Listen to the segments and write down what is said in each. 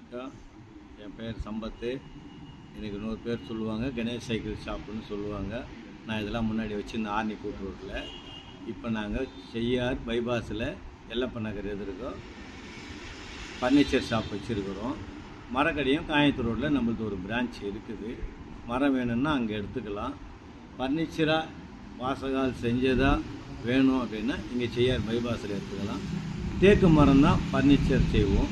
வணக்கம். என் பேர் சம்பத்து. எனக்கு நூறு பேர் சொல்லுவாங்க. கணேஷ் சைக்கிள் ஷாப்புன்னு சொல்லுவாங்க. நான் இதெல்லாம் முன்னாடி வச்சுருந்தேன் ஆர்னி கூட்டு ரோட்டில். இப்போ நாங்கள் செய்யார் பைபாஸில் எல்லப்ப நகர் எதிர்க்கோம். ஃபர்னிச்சர் ஷாப் வச்சுருக்குறோம். மரக்கடையும் காயத்து ரோட்டில் நம்மளது ஒரு பிரான்ச் இருக்குது. மரம் வேணும்னா அங்கே எடுத்துக்கலாம். ஃபர்னிச்சராக வாசகால் செஞ்சதாக வேணும் அப்படின்னா இங்கே செய்யார் பைபாஸில் எடுத்துக்கலாம். தேக்கு மரம் தான் ஃபர்னிச்சர் செய்வோம்.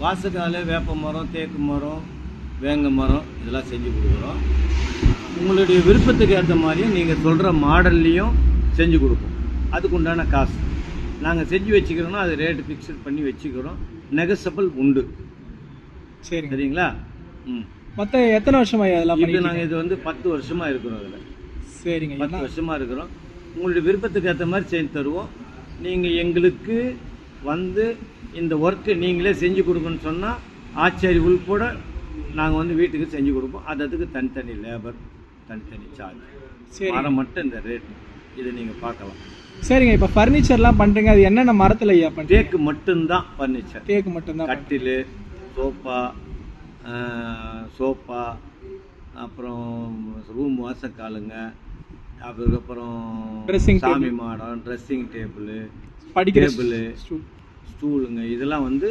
வாசக்கால் வேப்ப மரம் தேக்கு மரம் வேங்க மரம் இதெல்லாம் செஞ்சு கொடுக்குறோம். உங்களுடைய விருப்பத்துக்கு ஏற்ற மாதிரியும் நீங்கள் சொல்கிற மாடல்லையும் செஞ்சு கொடுப்போம். அதுக்கு உண்டான காசு. நாங்கள் செஞ்சு வச்சுக்கிறோன்னா அது ரேட்டு ஃபிக்ஸட் பண்ணி வச்சுக்கிறோம். நெகசபிள் உண்டு. சரிங்க. சரிங்களா? ம். மொத்தம் எத்தனை வருஷமா அதெல்லாம் இது பண்ணிட்டு நாங்கள் இது வந்து பத்து வருஷமாக இருக்கிறோம் அதில் சரிங்க. பத்து வருஷமாக இருக்கிறோம். உங்களுடைய விருப்பத்துக்கு ஏற்ற மாதிரி செஞ்சு தருவோம். நீங்கள் எங்களுக்கு வந்து இந்த ஒர்க்கு நீங்களே செஞ்சு கொடுக்கணும்னு சொன்னால் ஆச்சாரி உள்பட நாங்கள் வந்து வீட்டுக்கு செஞ்சு கொடுப்போம். அது அதுக்கு தனித்தனி லேபர் தனித்தனி சார்ஜ் சரி. மரம் மட்டும் இந்த ரேட் இதை நீங்கள் பார்க்கலாம். சரிங்க இப்போ ஃபர்னிச்சர்லாம் பண்றீங்க அது என்னென்ன மரத்துல ஐயா பண்றீங்க? தேக்கு மட்டும்தான் ஃபர்னிச்சர் தேக்கு மட்டும்தான். கட்டில் சோஃபா சோஃபா அப்புறம் ரூம் வாசக்காலுங்க அதுக்கப்புறம் Dressing சாமி மாடம் ட்ரெஸ்ஸிங் டேபிள் படிக்கிற டேபிள். ஸ்டூலுங்க இதெல்லாம் வந்து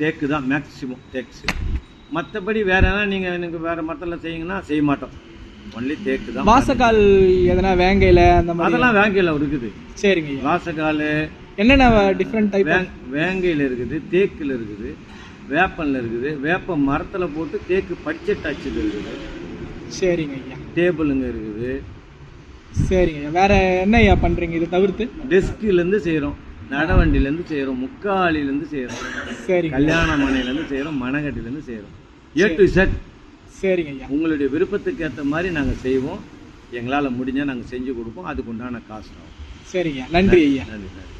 தேக்கு தான் மேக்ஸிமம் தேக்ஸு மற்றபடி வேற என்ன நீங்கள் எனக்கு வேறு மரத்தில் செய்யுங்கன்னா செய்ய மாட்டோம். ஒன்லி தேக்கு தான். வாசக்கால் எதனா வேங்கையில அந்த மாதிரி? அதெல்லாம் வேங்கையில் இருக்குது. சரிங்க. வாசக்கால் என்னென்ன டிஃப்ரெண்ட் டைப் வேங் வேங்கையில் இருக்குது தேக்கில் இருக்குது வேப்பனில் இருக்குது. வேப்ப மரத்தில் போட்டு தேக்கு பச்சை டச்சில் இருக்குது. சரிங்க ஐயா. டேபிளுங்க இருக்குது. சரிங்க. வேற என்ன ஐயா பண்றீங்க? இதை தவிர்த்து? டெஸ்கிலேருந்து செய்கிறோம் நடவண்டிலேருந்து செய்கிறோம் முக்காலிலேருந்து செய்கிறோம் சரிங்க. கல்யாண மனையிலேருந்து செய்கிறோம் மணகட்டிலேருந்து செய்கிறோம் ஏ டு செட் சரிங்க ஐயா உங்களுடைய விருப்பத்துக்கு ஏற்ற மாதிரி நாங்கள் செய்வோம். எங்களால் முடிஞ்சால் நாங்கள் செஞ்சு கொடுப்போம். அதுக்கு உண்டான காசு ஆகும். சரிங்க. நன்றி ஐயா நன்றி நன்றி.